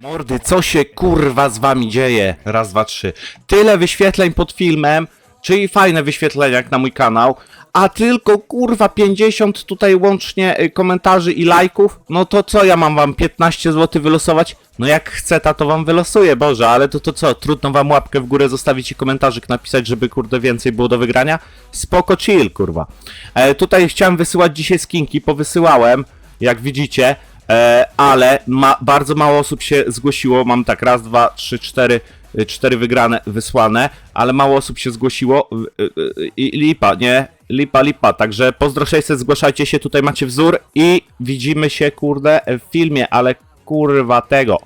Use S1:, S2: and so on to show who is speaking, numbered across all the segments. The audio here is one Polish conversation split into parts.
S1: Mordy, co się kurwa z wami dzieje? Raz, dwa, trzy. Tyle wyświetleń pod filmem, czyli fajne wyświetlenia jak na mój kanał, a tylko kurwa 50 tutaj łącznie y, komentarzy i lajków. No to co ja mam wam 15 zł wylosować? No jak chcę, to wam wylosuję, Boże, ale to to co? Trudno wam łapkę w górę zostawić i komentarzyk napisać, żeby kurde więcej było do wygrania? Spoko chill, kurwa. E, tutaj chciałem wysyłać dzisiaj skinki, powysyłałem, jak widzicie. E, ale ma, bardzo mało osób się zgłosiło. Mam tak raz, dwa, trzy, cztery, y, cztery wygrane, wysłane, ale mało osób się zgłosiło. Y, y, I lipa, nie? Lipa, lipa. Także pozdro 600, zgłaszajcie się, tutaj macie wzór i widzimy się, kurde, w filmie, ale kurwa tego.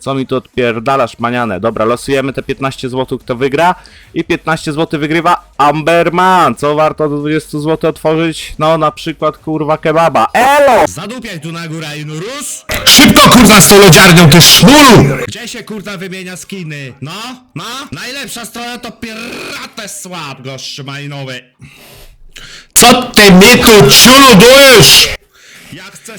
S1: Co mi tu odpierdalasz, maniane? Dobra, losujemy te 15 zł, kto wygra. I 15 zł wygrywa Amberman. Co warto do 20 zł otworzyć? No, na przykład, kurwa, kebaba. Elo!
S2: Zadupiaj tu na górę i rusz!
S3: Szybko kurwa z tą lodziarnią, ty szmulu!
S2: Gdzie się kurwa wymienia skiny? No? No? Najlepsza strona to Piratę Słab, malinowy.
S3: Co ty Miku ciulu dujesz?
S2: Jak chcę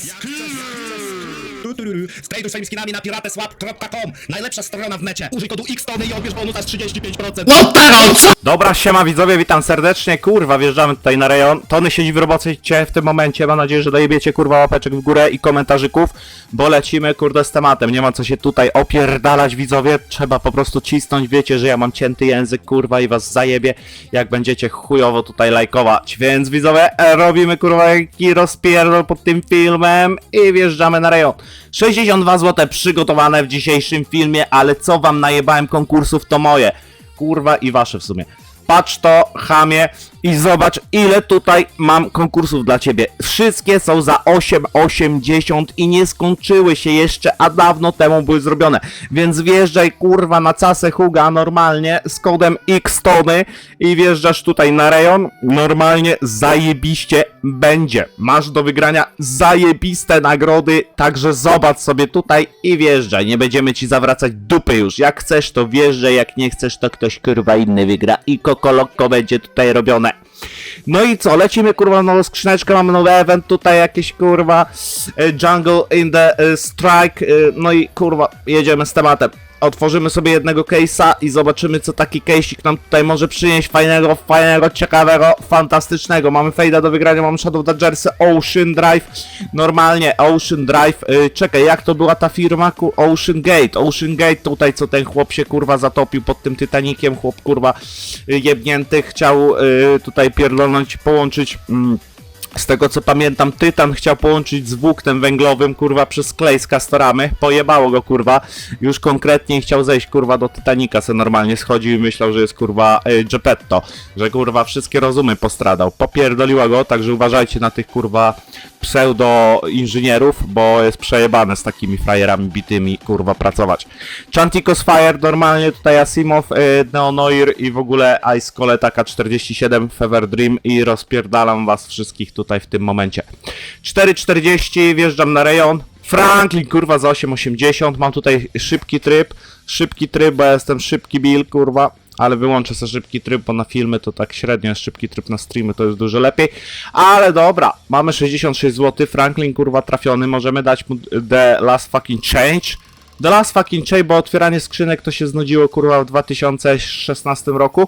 S2: Strajduj swoimi skinami na pirateswap.com Najlepsza strona w necie. Użyj kodu XTONY i odbierz bonusa z 35%.
S3: No teraz co?
S1: Dobra, siema widzowie, witam serdecznie, kurwa, wjeżdżamy tutaj na rejon. Tony siedzi w robocie w tym momencie, mam nadzieję, że dojebiecie, kurwa, łapeczek w górę i komentarzyków, bo lecimy, kurde, z tematem. Nie ma co się tutaj opierdalać, widzowie, trzeba po prostu cisnąć, wiecie, że ja mam cięty język, kurwa, i was zajebie, jak będziecie chujowo tutaj lajkować. Więc, widzowie, robimy, kurwa, jaki rozpierdol pod tym filmem i wjeżdżamy na rejon. 62 zł przygotowane w dzisiejszym filmie, ale co wam najebałem konkursów, to moje kurwa i wasze w sumie. Patrz to, chamie, i zobacz, ile tutaj mam konkursów dla ciebie. Wszystkie są za 8,80 i nie skończyły się jeszcze, a dawno temu były zrobione. Więc wjeżdżaj, kurwa, na casę Huga normalnie z kodem XTONY i wjeżdżasz tutaj na rejon. Normalnie zajebiście będzie. Masz do wygrania zajebiste nagrody, także zobacz sobie tutaj i wjeżdżaj. Nie będziemy ci zawracać dupy już. Jak chcesz, to wjeżdżaj, jak nie chcesz, to ktoś kurwa inny wygra i kokolokko będzie tutaj robione. Right No i co, lecimy kurwa nową skrzyneczkę, mamy nowy event, tutaj jakieś kurwa e, Jungle in the e, Strike, e, no i kurwa jedziemy z tematem. Otworzymy sobie jednego case'a i zobaczymy co taki case'ik nam tutaj może przynieść fajnego, fajnego, ciekawego, fantastycznego. Mamy Fejda do wygrania, mamy Shadow Dangersy, Ocean Drive, normalnie Ocean Drive, czekaj jak to była ta firma? Ku- Ocean Gate, Ocean Gate tutaj co ten chłop się kurwa zatopił pod tym Titanikiem, chłop kurwa jebnięty chciał tutaj pierdolnąć, połączyć... Mm, z tego co pamiętam, Tytan chciał połączyć z włóknem węglowym, kurwa, przez klej z Castoramy. Pojebało go, kurwa. Już konkretnie chciał zejść, kurwa, do Titanica, se normalnie schodził i myślał, że jest, kurwa, y, Geppetto. Że, kurwa, wszystkie rozumy postradał. Popierdoliła go, także uważajcie na tych, kurwa, pseudo-inżynierów, bo jest przejebane z takimi frajerami bitymi, kurwa, pracować. Chanticos Fire, normalnie tutaj Asimov, y, Neonoir i w ogóle Ice Coleta K47, Fever Dream i rozpierdalam was wszystkich tutaj w tym momencie. 4.40, wjeżdżam na rejon. Franklin, kurwa, za 8.80, mam tutaj szybki tryb, szybki tryb, bo ja jestem szybki Bill, kurwa, ale wyłączę sobie szybki tryb, bo na filmy to tak średnio jest szybki tryb, na streamy to jest dużo lepiej, ale dobra, mamy 66 zł, Franklin, kurwa, trafiony, możemy dać mu The Last Fucking Change, The Last Fucking Change, bo otwieranie skrzynek to się znudziło, kurwa, w 2016 roku,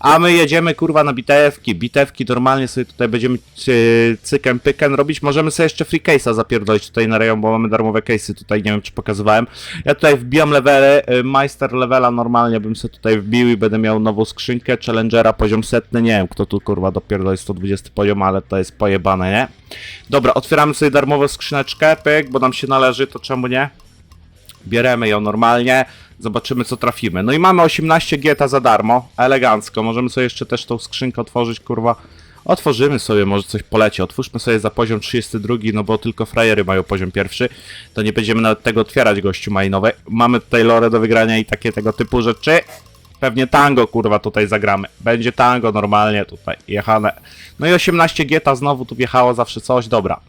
S1: a my jedziemy, kurwa, na bitewki, bitewki normalnie sobie tutaj będziemy cy, cykem pyken robić, możemy sobie jeszcze free case'a zapierdolić tutaj na rejon, bo mamy darmowe case'y tutaj, nie wiem czy pokazywałem. Ja tutaj wbijam levely, majster levela normalnie bym sobie tutaj wbił i będę miał nową skrzynkę, challengera poziom setny, nie wiem kto tu kurwa dopierdoli 120 poziom, ale to jest pojebane, nie? Dobra, otwieramy sobie darmową skrzyneczkę, pyk, bo nam się należy, to czemu nie? Bieremy ją normalnie, zobaczymy co trafimy. No i mamy 18 geta za darmo, elegancko. Możemy sobie jeszcze też tą skrzynkę otworzyć, kurwa. Otworzymy sobie, może coś poleci. Otwórzmy sobie za poziom 32, no bo tylko frajery mają poziom pierwszy. To nie będziemy nawet tego otwierać, gościu majnowe. Mamy tutaj lore do wygrania i takie tego typu rzeczy. Pewnie tango, kurwa, tutaj zagramy. Będzie tango normalnie tutaj, jechane. No i 18 geta znowu tu wjechało zawsze coś, dobra.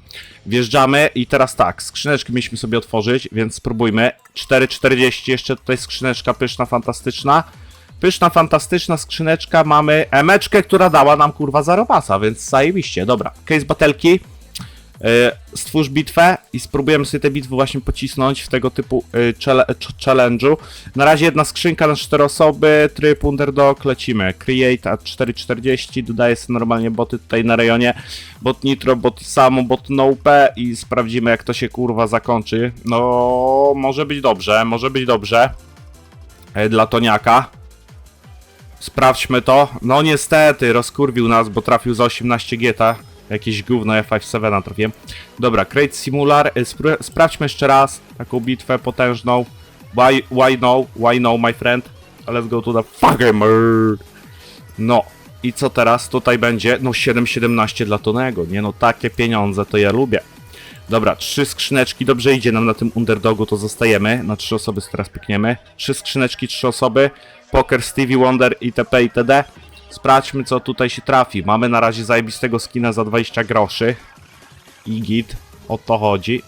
S1: Wjeżdżamy i teraz tak, skrzyneczki mieliśmy sobie otworzyć, więc spróbujmy. 4,40, jeszcze tutaj skrzyneczka pyszna, fantastyczna. Pyszna, fantastyczna skrzyneczka, mamy emeczkę, która dała nam kurwa zarobasa, więc zajebiście, dobra. Case batelki. E, stwórz bitwę i spróbujemy sobie te bitwy właśnie pocisnąć w tego typu e, challenge'u. Na razie jedna skrzynka na 4 osoby, tryb underdog, lecimy. Create a 440, dodaję sobie normalnie boty tutaj na rejonie. Bot Nitro, bot Samo, bot Nope i sprawdzimy jak to się kurwa zakończy. No, może być dobrze, może być dobrze. E, Dla Toniaka. Sprawdźmy to. No niestety, rozkurwił nas, bo trafił za 18 geta. Jakieś gówno F5-7 trafiłem. Dobra, Create Simular. Y, spró- Sprawdźmy jeszcze raz taką bitwę potężną. Why, why no? Why no, my friend? Let's go to the fucking murd. No. I co teraz? Tutaj będzie, no 7,17 dla Tonego. Nie no, takie pieniądze to ja lubię. Dobra, trzy skrzyneczki, dobrze idzie nam na tym underdogu, to zostajemy. Na trzy osoby teraz pykniemy. Trzy skrzyneczki, trzy osoby. Poker, Stevie Wonder, itp. itd. Sprawdźmy, co tutaj się trafi. Mamy na razie zajebistego skina za 20 groszy. I git. O to chodzi.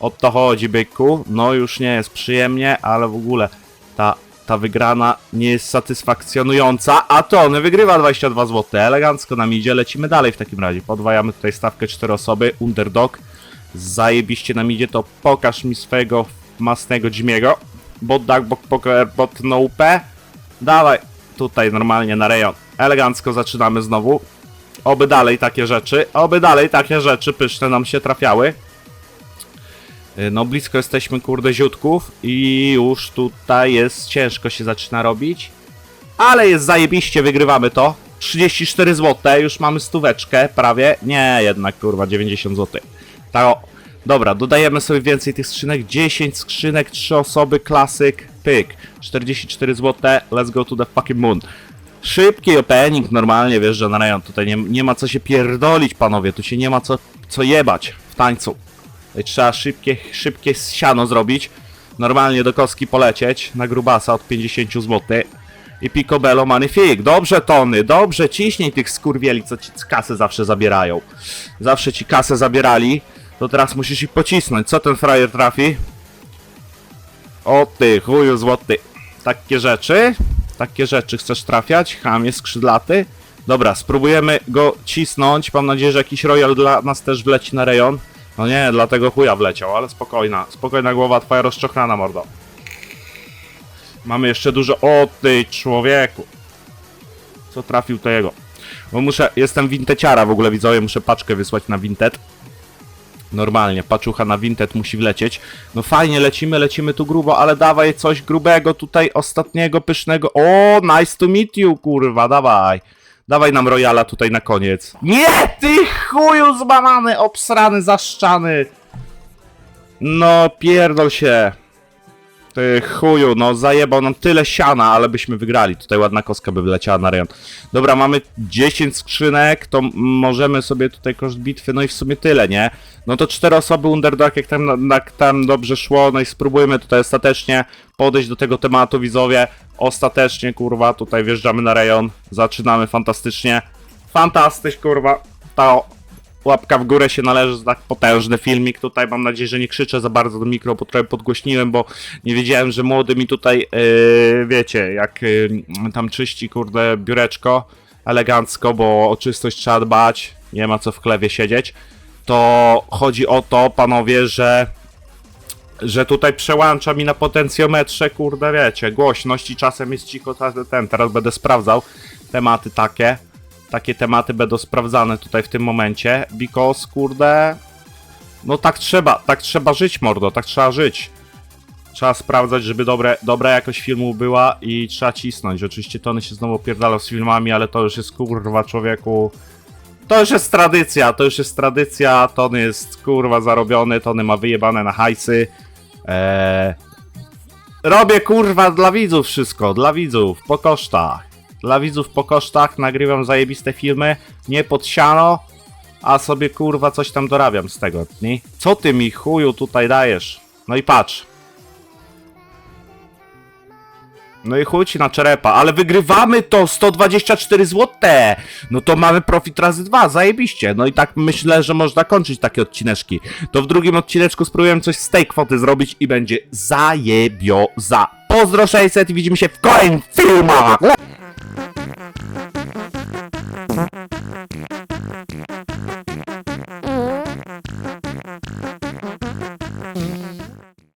S1: O to chodzi, byku. No już nie jest przyjemnie, ale w ogóle ta, ta wygrana nie jest satysfakcjonująca. A Tony wygrywa 22 zł. Elegancko nam idzie. Lecimy dalej w takim razie. Podwajamy tutaj stawkę 4 osoby. Underdog. Zajebiście nam idzie to. Pokaż mi swojego masnego dźmiego. Bot duck, bot poker, bot no. Dawaj. Tutaj normalnie na rejon. Elegancko zaczynamy znowu. Oby dalej takie rzeczy. Oby dalej takie rzeczy pyszne nam się trafiały. Y, No blisko jesteśmy kurde ziutków i już tutaj jest ciężko się zaczyna robić. Ale jest zajebiście, wygrywamy to. 34 zł, już mamy stóweczkę prawie. Nie, jednak kurwa 90 zł. Tak o. Dobra, dodajemy sobie więcej tych skrzynek. 10 skrzynek, 3 osoby, klasyk, pyk. 44 zł, let's go to the fucking moon. Szybki opening, normalnie wiesz, że na rejon tutaj nie, nie ma co się pierdolić, panowie. Tu się nie ma co, co jebać w tańcu. Tutaj trzeba szybkie, szybkie siano zrobić. Normalnie do kostki polecieć na grubasa od 50 zł. I picobello magnifique. Dobrze, Tony, dobrze, ciśnij tych skurwieli, co ci kasę zawsze zabierają. Zawsze ci kasę zabierali, to teraz musisz ich pocisnąć. Co ten frajer trafi? O ty, chuju złoty. Takie rzeczy? Takie rzeczy chcesz trafiać? Chamie skrzydlaty? Dobra, spróbujemy go cisnąć. Mam nadzieję, że jakiś royal dla nas też wleci na rejon. No nie, dlatego chuja wleciał, ale spokojna. Spokojna głowa, twoja rozczochrana, mordo. Mamy jeszcze dużo... O ty, człowieku! Co trafił to jego? Bo muszę... Jestem winteciara w ogóle, widzowie, muszę paczkę wysłać na Vinted. Normalnie, paczucha na Vinted musi wlecieć. No fajnie, lecimy, lecimy tu grubo, ale dawaj coś grubego tutaj, ostatniego, pysznego. O, nice to meet you, kurwa, dawaj. Dawaj nam Royala tutaj na koniec. Nie, ty chuju zbanany, obsrany, zaszczany. No, pierdol się. Ty chuju, no zajebał nam tyle siana, ale byśmy wygrali. Tutaj ładna kostka by wyleciała na rejon. Dobra, mamy 10 skrzynek, to możemy sobie tutaj koszt bitwy, no i w sumie tyle, nie? No to cztery osoby underdog, jak tam, jak tam dobrze szło, no i spróbujmy tutaj ostatecznie podejść do tego tematu, widzowie. Ostatecznie, kurwa, tutaj wjeżdżamy na rejon, zaczynamy fantastycznie. Fantastyś, kurwa. To łapka w górę się należy za tak potężny filmik. Tutaj mam nadzieję, że nie krzyczę za bardzo do mikro, bo trochę podgłośniłem, bo nie wiedziałem, że młody mi tutaj, yy, wiecie, jak yy, tam czyści, kurde, biureczko elegancko, bo o czystość trzeba dbać, nie ma co w chlewie siedzieć. To chodzi o to, panowie, że że tutaj przełącza mi na potencjometrze, kurde, wiecie, głośność i czasem jest cicho, ten, teraz będę sprawdzał tematy takie, takie tematy będą sprawdzane tutaj w tym momencie, because, kurde, no tak trzeba, tak trzeba żyć, mordo, tak trzeba żyć. Trzeba sprawdzać, żeby dobre, dobra jakość filmu była i trzeba cisnąć. Oczywiście Tony się znowu pierdalał z filmami, ale to już jest kurwa człowieku. To już jest tradycja, to już jest tradycja. Tony jest kurwa zarobiony, Tony ma wyjebane na hajsy. Eee... Robię kurwa dla widzów wszystko, dla widzów, po kosztach. Dla widzów po kosztach nagrywam zajebiste filmy, nie pod siano, a sobie kurwa coś tam dorabiam z tego, nie? Co ty mi chuju tutaj dajesz? No i patrz. No i chuj ci na czerepa, ale wygrywamy to 124 zł. No to mamy profit razy dwa, zajebiście. No i tak myślę, że można kończyć takie odcineczki. To w drugim odcineczku spróbujemy coś z tej kwoty zrobić i będzie zajebio za. Pozdro 600 i widzimy się w kolejnym filmach.